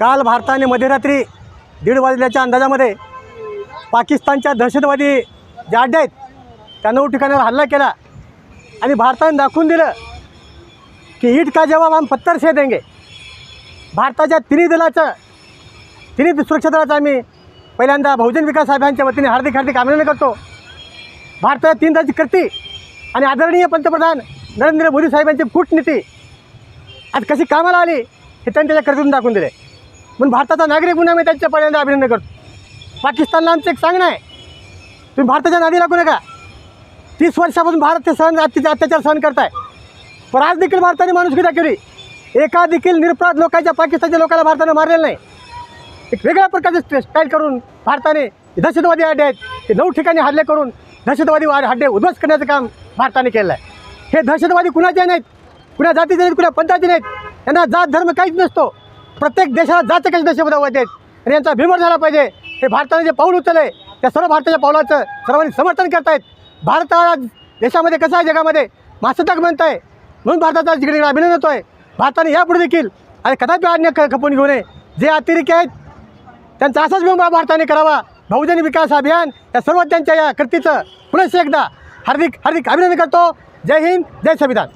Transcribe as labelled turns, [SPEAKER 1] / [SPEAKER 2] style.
[SPEAKER 1] काल भारताने मध्यरात्री दीड वाजल्याच्या अंदाजामध्ये पाकिस्तानच्या दहशतवादी ज्या अड्डे आहेत त्या नऊ ठिकाणावर हल्ला केला. आणि भारताने दाखवून दिलं की ईट का जवाब आम पत्तर से देंगे. भारताच्या तिन्ही दलाचं तिन्ही सुरक्षा दलाचं आम्ही पहिल्यांदा बहुजन विकास साहेबांच्या वतीने हार्दिक हार्दिक अभिनंदन करतो. भारताच्या तीन दलाची कृती आणि आदरणीय पंतप्रधान नरेंद्र मोदी साहेबांची कूटनीती आज कशी कामाला आली हे त्यांनी त्याच्या कर्तृत्वातून दाखवून दिले. म्हणून भारताचा नागरिक म्हणून आम्ही त्यांच्या पहिल्यांदा अभिनंदन करतो. पाकिस्तानला आमचं एक सांगणं आहे. तुम्ही भारताच्या नादी लागू नका. तीस वर्षापासून भारत ते सहन अत्याचार सहन करताय. पण आज देखील भारताने माणुसकी केली. एका देखील निरपराध लोकांच्या पाकिस्तानच्या लोकांना भारतानं मारलेलं नाही. एक वेगळ्या प्रकारचे स्टाईल करून भारताने दहशतवादी अड्डे आहेत ते नऊ ठिकाणी हल्ले करून दहशतवादी हड्डे अड्डे उद्ध्वस्त करण्याचं काम भारताने केलं आहे. हे दहशतवादी कुणाचे नाहीत? कुणा जातीचे नाहीत कुणा पंथाचे नाहीत? यांना जात धर्म काहीच नसतो. प्रत्येक देशाला जात कशी दहशतवादी आहेत आणि यांचा भीमर झाला पाहिजे. हे भारताने जे पाऊल उचललं आहे त्या सर्व भारताच्या पावलाचं सर्वांनी समर्थन करतायत. भारत आज देशामध्ये कसं आहे जगामध्ये? मासताक म्हणत आहे म्हणून भारताचा जिकडे अभिनंदन होतो आहे भारताने यापुढे देखील आणि कदापि अन्य खपवून घेऊ नये. जे अतिरेकी आहेत त्यांचा असाच विमा भारताने करावा. बहुजन विकास अभियान या सर्व त्यांच्या या कृतीचं पुनश्च एकदा हार्दिक हार्दिक अभिनंदन करतो. जय हिंद जय संविधान.